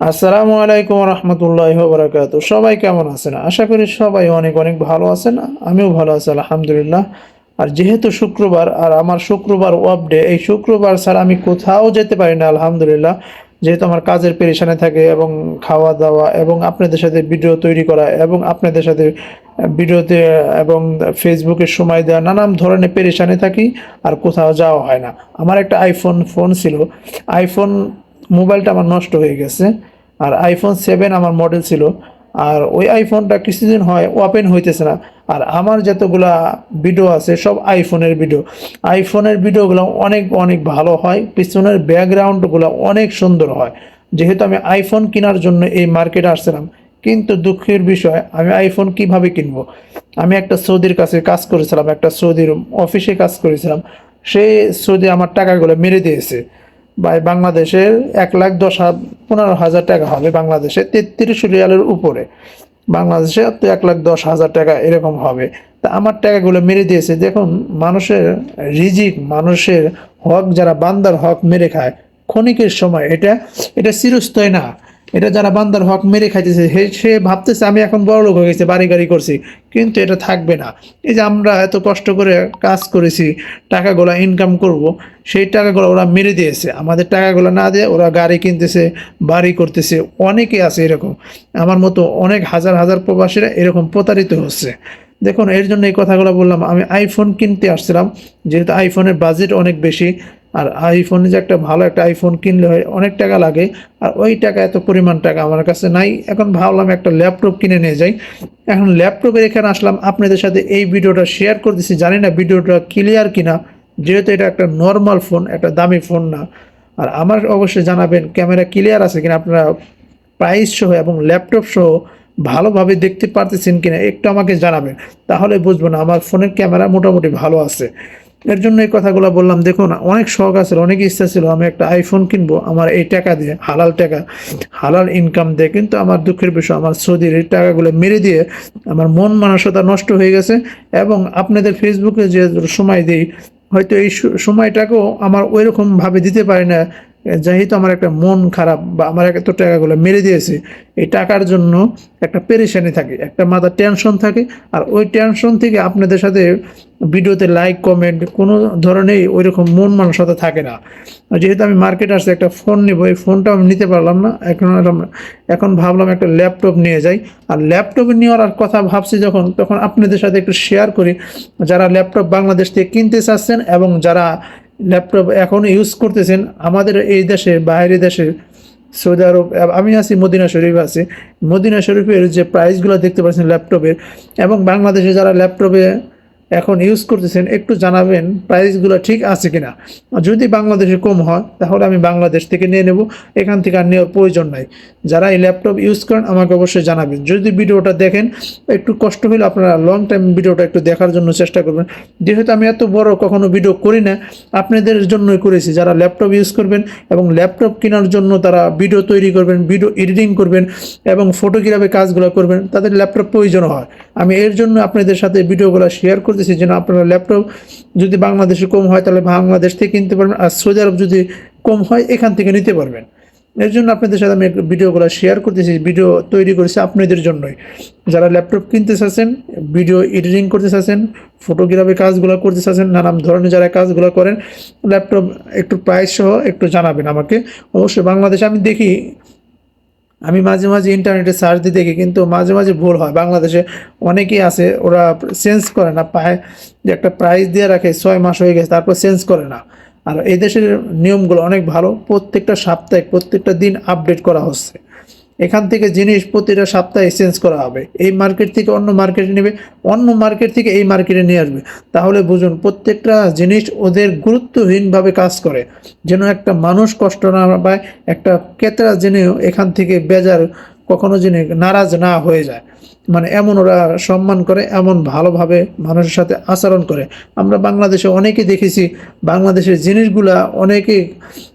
আসসালামু আলাইকুম রহমতুল্লাহ বরাকাত সবাই কেমন আছেন? আশা করি সবাই অনেক অনেক ভালো আছেন। আমিও ভালো আছি, আলহামদুলিল্লাহ। আর যেহেতু শুক্রবার, আর আমার শুক্রবার ওয়াব ডে এই শুক্রবার ছাড়া আমি কোথাও যেতে পারি না, আলহামদুলিল্লাহ। যেহেতু আমার কাজের পেরেশানে থাকে এবং খাওয়া দাওয়া এবং আপনাদের সাথে ভিডিও তৈরি করা এবং আপনাদের সাথে ভিডিওতে এবং ফেসবুকে সময় দেওয়া নানান ধরনের পেরেশানে থাকি, আর কোথাও যাওয়া হয় না। আমার একটা আইফোন ফোন ছিল। আইফোন মোবাইলটা আমার নষ্ট হয়ে গেছে। আর আইফোন সেভেন আমার মডেল ছিল। আর ওই আইফোনটা কিছুদিন হয় ওপেন হইতেছে না। আর আমার যতগুলা ভিডিও আছে, সব আইফোনের ভিডিও আইফোনের ভিডিওগুলো অনেক অনেক ভালো হয়। পিছনের ব্যাকগ্রাউন্ডগুলো অনেক সুন্দর হয়। যেহেতু আমি আইফোন কেনার জন্য এই মার্কেটে আসছিলাম। কিন্তু দুঃখের বিষয়, আমি আইফোন কীভাবে কিনবো? আমি একটা সৌদির কাছে কাজ করেছিলাম, একটা সৌদির অফিসে কাজ করেছিলাম। সেই সৌদি আমার টাকাগুলো মেরে দিয়েছে। বা বাংলাদেশে এক লাখ দশ পনেরো হাজার টাকা হবে বাংলাদেশে তেত্রিশ রিয়ালের উপরে। বাংলাদেশে এক লাখ দশ হাজার টাকা এরকম হবে। তা আমার টাকাগুলো মেরে দিয়েছে। দেখুন, মানুষের রিজিক, মানুষের হক, যারা বান্দার হক মেরে খায়, ক্ষণিকের সময় এটা এটা চিরস্থায়ী না। এটা যারা বান্দার হক মেরে খাইতেছে সে ভাবতেছে আমি এখন বড় লোক হয়ে গেছি, বাড়ি গাড়ি করছি, কিন্তু এটা থাকবে না। এই যে আমরা এত কষ্ট করে কাজ করেছি, টাকাগুলো ইনকাম করব, সেই টাকাগুলো ওরা মেরে দিয়েছে। আমাদের টাকাগুলো না দিয়ে ওরা গাড়ি কিনতেছে, বাড়ি করতেছে, অনেকে আছে এরকম। আমার মতো অনেক হাজার হাজার প্রবাসীরা এরকম প্রতারিত হচ্ছে। দেখুন, এর জন্য এই কথাগুলো বললাম, আমি আইফোন কিনতে আসছিলাম, যেহেতু আইফোনের বাজেট অনেক বেশি আর আইফোনে যে একটা ভালো একটা আইফোন কিনলে হয়, অনেক টাকা লাগে। আর ওই টাকা, এত পরিমাণ টাকা আমার কাছে নাই। এখন ভাবলাম একটা ল্যাপটপ কিনে নিয়ে যাই। এখন ল্যাপটপের এখানে আসলাম। আপনাদের সাথে এই ভিডিওটা শেয়ার করতেছি। জানি না ভিডিওটা ক্লিয়ার কিনা। যেহেতু এটা একটা নর্মাল ফোন একটা দামি ফোন না। আর আমার অবশ্যই জানাবেন ক্যামেরা ক্লিয়ার আছে কিনা? আপনারা প্রাইস সহ এবং ল্যাপটপ সহ ভালোভাবে দেখতে পারতেছেন কিনা, একটু আমাকে জানাবেন। তাহলে বুঝব না, আমার ফোনের ক্যামেরা মোটামুটি ভালো আছে। এর জন্য এই কথাগুলো বললাম। দেখুন, অনেক শখ আছে, অনেক ইচ্ছা ছিল। আমি একটা আইফোন কিনবো, আমার এই টাকা দিয়ে, হালাল টাকা, হালাল ইনকাম দিয়ে, কিন্তু আমার দুঃখের বিষয়, আমার সৌদির এই টাকাগুলো মেরে দিয়ে আমার মন মানসতা নষ্ট হয়ে গেছে এবং আপনাদের ফেসবুকে যে সময় দিই, হয়তো এই সময়টাকেও আমার ওই রকম ভাবে দিতে পারি না, যেহেতু আমার একটা মন খারাপ বা আমার এত টাকাগুলো মেরে দিয়েছে। এই টাকার জন্য একটা পেরেশানি থাকে, একটা মাথা টেনশন থাকে, আর ওই টেনশন থেকে আপনাদের সাথে ভিডিওতে লাইক কমেন্ট কোনো ধরনের ওই রকম মন মানসতা থাকে না। যেহেতু আমি মার্কেট আসছে একটা ফোন নিব, এই ফোনটা আমি নিতে পারলাম না। এখন এখন ভাবলাম একটা ল্যাপটপ নিয়ে যাই। আর ল্যাপটপ নেওয়ার আর কথা ভাবছি যখন, তখন আপনাদের সাথে একটু শেয়ার করি। যারা ল্যাপটপ বাংলাদেশ থেকে কিনতে চাচ্ছেন এবং যারা ল্যাপটপ এখন ইউজ করতেছেন, আমাদের এই দেশে, বাইরের দেশে, সৌদি আরব, আমি আছি, মদিনা শরীফ আছি। মদিনা শরীফের যে প্রাইসগুলো দেখতে পাচ্ছেন ল্যাপটপের এবং বাংলাদেশে যারা ল্যাপটপে এখন ইউজ করতেছেন, একটু জানাবেন প্রাইসগুলো ঠিক আছে কিনা। যদি বাংলাদেশে কম হয়, তাহলে আমি বাংলাদেশ থেকে নিয়ে নেব। এখান থেকে আর নেওয়ার প্রয়োজন নাই। যারা এই ল্যাপটপ ইউজ করেন, আমাকে অবশ্যই জানাবেন। যদি ভিডিওটা দেখেন, একটু কষ্ট হলে আপনারা লং টাইম ভিডিওটা একটু দেখার জন্য চেষ্টা করবেন। যেহেতু আমি এত বড় কখনো ভিডিও করি না, আপনাদের জন্যই করেছি। যারা ল্যাপটপ ইউজ করবেন এবং ল্যাপটপ কেনার জন্য তারা ভিডিও তৈরি করবেন ভিডিও এডিটিং করবেন এবং ফটোগ্রাফি কাজগুলো করবেন, তাদের ল্যাপটপ প্রয়োজন হয়। আমি এর জন্য আপনাদের সাথে ভিডিওগুলো শেয়ার করতেছি যেন আপনারা ল্যাপটপ যদি বাংলাদেশে কম হয়, তাহলে বাংলাদেশ থেকে কিনতে পারবেন। আর সৌদি আরব যদি কম হয়, এখান থেকে নিতে পারবেন। এর জন্য আপনাদের সাথে আমি ভিডিওগুলো শেয়ার করতেছি, ভিডিও তৈরি করেছি আপনাদের জন্যই। যারা ল্যাপটপ কিনতে চাচ্ছেন, ভিডিও এডিটিং করতে চাচ্ছেন ফটোগ্রাফি কাজগুলো করতে চাচ্ছেন, নানান ধরনের যারা কাজগুলো করেন ল্যাপটপ একটু প্রাইস সহ একটু জানাবেন আমাকে। অবশ্যই বাংলাদেশে আমি দেখি আমি মাঝে মাঝে ইন্টারনেটে সার্চ দিয়ে দেখি, কিন্তু মাঝে মাঝে ভুল হয়। বাংলাদেশে অনেকেই আছে, ওরা চেঞ্জ করে না, পায় যে একটা প্রাইস দিয়ে রাখে, ছয় মাস হয়ে গেছে, তারপর চেঞ্জ করে না। আর এই দেশের নিয়মগুলো অনেক ভালো, প্রত্যেকটা সাপ্তাহিক, প্রত্যেকটা দিন আপডেট করা হচ্ছে। এখান থেকে জিনিস প্রতিটা সপ্তাহে এক্সচেঞ্জ করা হবে। এই মার্কেট থেকে অন্য মার্কেটে নেবে, অন্য মার্কেট থেকে এই মার্কেটে নিয়ে আসবে। তাহলে বুঝুন, প্রত্যেকটা জিনিস ওদের গুরুত্বহীনভাবে কাজ করে। যেন একটা মানুষ কষ্ট না পায়, একটা ক্রেতারা জেনেও এখান থেকে বেজার কখনো যিনি নারাজ না হয়ে যায়। মানে এমন ওরা সম্মান করে, এমন ভালোভাবে মানুষের সাথে আচরণ করে। আমরা বাংলাদেশে অনেকে দেখেছি, বাংলাদেশের জিনিসগুলা অনেকে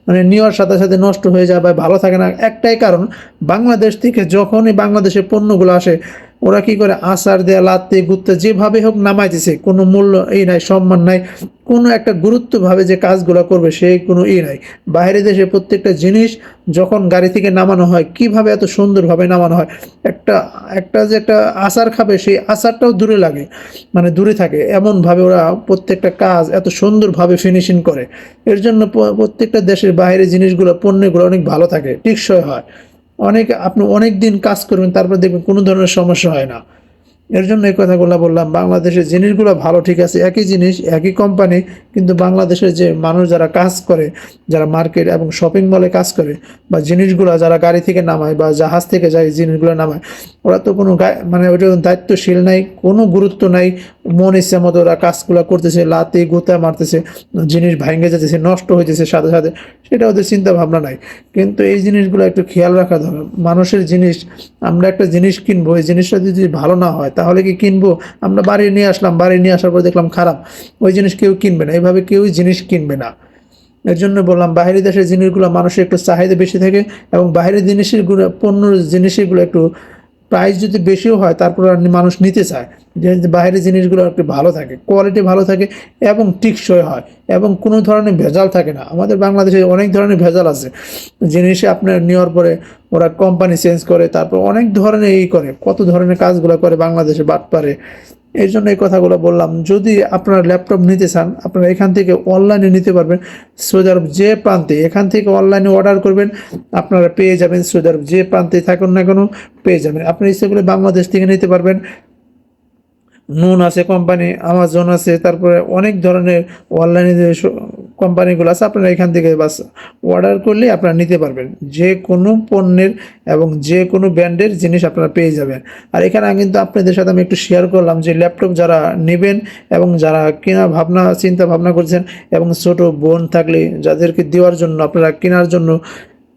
মানে নেওয়ার সাথে সাথে নষ্ট হয়ে যায় বা ভালো থাকে না। একটাই কারণ, বাংলাদেশ থেকে যখনই বাংলাদেশের পণ্যগুলো আসে ওরা কি করে আচার দেয়া লাত্তে গুত্তে যেভাবে হোক নামাইতেছে, কোনো মূল্য এই নাই, সম্মান নাই, কোনো একটা গুরুত্বভাবে যে কাজগুলো করবে সেই কোনো ই নাই। বাইরে দেশে প্রত্যেকটা জিনিস যখন গাড়ি থেকে নামানো হয়, কীভাবে এত সুন্দরভাবে নামানো হয়, একটা একটা যে একটা আচার খাবে, সেই আচারটাও দূরে লাগে মানে দূরে থাকে। এমনভাবে ওরা প্রত্যেকটা কাজ এত সুন্দরভাবে ফিনিশিং করে। এর জন্য প্রত্যেকটা দেশের বাইরে জিনিসগুলো, পণ্যগুলো অনেক ভালো থাকে, টিকসই হয়। অনেক আপনি অনেক দিন কাজ করবেন তারপর দেখবেন কোনো ধরনের সমস্যা হয় না। এর জন্য এই কথাগুলো বললাম, বাংলাদেশের জিনিসগুলো ভালো ঠিক আছে, একই জিনিস, একই কোম্পানি কিন্তু বাংলাদেশের যে মানুষ যারা কাজ করে, যারা মার্কেট এবং শপিং মলে কাজ করে, বা জিনিসগুলো যারা গাড়ি থেকে নামায় বা জাহাজ থেকে যায় জিনিসগুলো নামায়, ওরা তো কোনো মানে ওইটা দায়িত্বশীল নাই, কোনো গুরুত্ব নাই, মন ইচ্ছা মতো ওরা কাজগুলো করতেছে লাতে গোতা মারতেছে, জিনিস ভাঙে যেতেছে, নষ্ট হইতেছে সাথে সাথে, সেটা ওদের চিন্তা ভাবনা নাই। কিন্তু এই জিনিসগুলো একটু খেয়াল রাখা দরকার, মানুষের জিনিস, আমরা একটা জিনিস কিনবো, এই জিনিসটা যদি ভালো না হয় তাহলে কি কিনবো? আমরা বাড়ি নিয়ে আসলাম, বাড়ি নিয়ে আসার পর দেখলাম খারাপ। ওই জিনিস কেউ কিনবে না। এভাবে কেউ জিনিস কিনবে না। এর জন্য বললাম বাইরের দেশের জিনিসগুলো মানুষের একটু চাহিদা বেশি থাকে এবং বাইরের জিনিসেরগুলো পণ্য জিনিসগুলো একটু প্রাইস যদি বেশিও হয়, তারপর মানুষ নিতে চায়। যে বাইরের জিনিসগুলো একটু ভালো থাকে কোয়ালিটি ভালো থাকে এবং টিকসই হয় এবং কোনো ধরনের ভেজাল থাকে না। আমাদের বাংলাদেশে অনেক ধরনের ভেজাল আছে। জিনিসে আপনার নেওয়ার পরে ওরা কোম্পানি চেঞ্জ করে, তারপর অনেক ধরনের এই করে, কত ধরনের কাজগুলো করে বাংলাদেশে বাট পারে এই জন্য এই কথাগুলো বললাম। যদি আপনারা ল্যাপটপ নিতে চান, আপনারা এখান থেকে অনলাইনে নিতে পারবেন সৌদি আরব যে প্রান্তে, এখান থেকে অনলাইনে অর্ডার করবেন, আপনারা পেয়ে যাবেন সৌদি আরব যে প্রান্তে থাকুন না কেন, পেয়ে যাবেন। আপনার করলে বাংলাদেশ থেকে নিতে পারবেন। নুন আছে, কোম্পানি আমাজন আছে, তারপরে অনেক ধরনের অনলাইনে কোম্পানিগুলো আছে, আপনারা এখান থেকে বাস অর্ডার করলে আপনারা নিতে পারবেন। যে কোনো পণ্যের এবং যে কোনো ব্র্যান্ডের জিনিস আপনারা পেয়ে যাবেন। আর এখানে কিন্তু আপনাদের সাথে আমি একটু শেয়ার করলাম যে ল্যাপটপ যারা নেবেন এবং যারা কেনা ভাবনা, চিন্তা ভাবনা করছেন এবং ছোট বোন থাকলে যাদেরকে দেওয়ার জন্য, আপনারা কেনার জন্য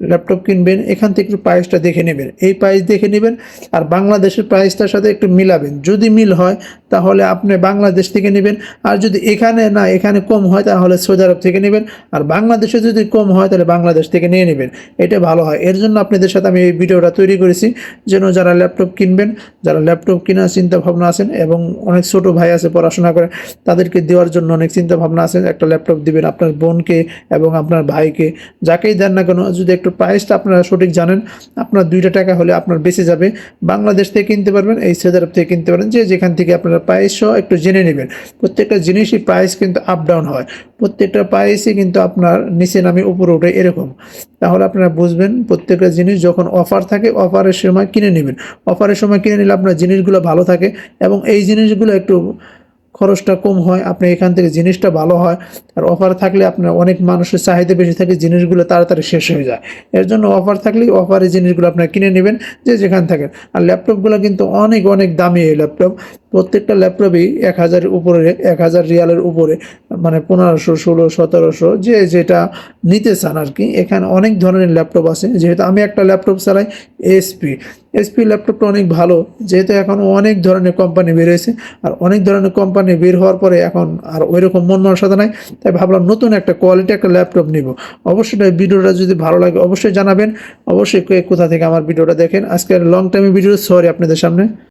ল্যাপটপ কিনবেন, এখান থেকে একটু প্রাইসটা দেখে নেবেন। এই প্রাইস দেখে নেবেন আর বাংলাদেশের প্রাইসটার সাথে একটু মিলাবেন। যদি মিল হয় তাহলে আপনি বাংলাদেশ থেকে নেবেন। আর যদি এখানে না, এখানে কম হয়, তাহলে সৌদি আরব থেকে নেবেন। আর বাংলাদেশে যদি কম হয়, তাহলে বাংলাদেশ থেকে নিয়ে নেবেন। এটা ভালো হয়। এর জন্য আপনাদের সাথে আমি এই ভিডিওটা তৈরি করেছি। যেন যারা ল্যাপটপ কিনবেন, যারা ল্যাপটপ কেনার চিন্তা ভাবনা আছেন এবং অনেক ছোট ভাই আছে পড়াশোনা করে, তাদেরকে দেওয়ার জন্য অনেক চিন্তা ভাবনা আছে। একটা ল্যাপটপ দিবেন আপনার বোনকে এবং আপনার ভাইকে। যাকেই দেন না কেন, যদি একটু প্রাইসটা আপনারা সঠিক জানেন, আপনার দুইটা টাকা হলে আপনার বেঁচে যাবে। বাংলাদেশ থেকে কিনতে পারবেন, এই সৌদি আরব থেকে কিনতে পারেন যে যেখান থেকে আপনারা প্রাইস সহ একটু জেনে নেবেন। প্রত্যেকটা জিনিসই প্রাইস কিন্তু আপ ডাউন হয়। প্রত্যেকটা প্রাইসই কিন্তু আপনার নিচে নামে উপরে ওঠে এরকম। তাহলে আপনারা বুঝবেন প্রত্যেকটা জিনিস যখন অফার থাকে অফারের সময় কিনে নেবেন। অফারের সময় কিনে নিলে আপনার জিনিসগুলো ভালো থাকে এবং এই জিনিসগুলো একটু খরচটা কম হয়, আপনি এখান থেকে জিনিসটা ভালো হয়, আর অফার থাকলে আপনার অনেক মানুষের চাহিদা বেশি থাকে, জিনিসগুলো তাড়াতাড়ি শেষ হয়ে যায়। এর জন্য অফার থাকলেই অফারে জিনিসগুলো আপনার কিনে নেবেন, যে যেখান থাকেন। আর ল্যাপটপগুলো কিন্তু অনেক অনেক দামি এই ল্যাপটপ প্রত্যেকটা ল্যাপটপই এক হাজারের উপরে, এক হাজার রিয়ালের উপরে মানে পনেরোশো ষোলো সতেরোশো, যে যেটা নিতে চান আর কি। এখানে অনেক ধরনের ল্যাপটপ আছে, যেহেতু আমি একটা ল্যাপটপ চালাই এসপি এসপি ল্যাপটপটা অনেক ভালো, যেহেতু এখন অনেক ধরনের কোম্পানি বেরিয়েছে আর অনেক ধরনের কোম্পানি বের হওয়ার পরে এখন আর ওই রকম মন মানসিকতা নাই, তাই ভাবলাম নতুন একটা কোয়ালিটি একটা ল্যাপটপ নিব। অবশ্যই ভিডিওটা যদি ভালো লাগে অবশ্যই জানাবেন, অবশ্যই কোথা থেকে আমার ভিডিওটা দেখেন। আজকে লং টাইমে ভিডিও সরি আপনাদের সামনে।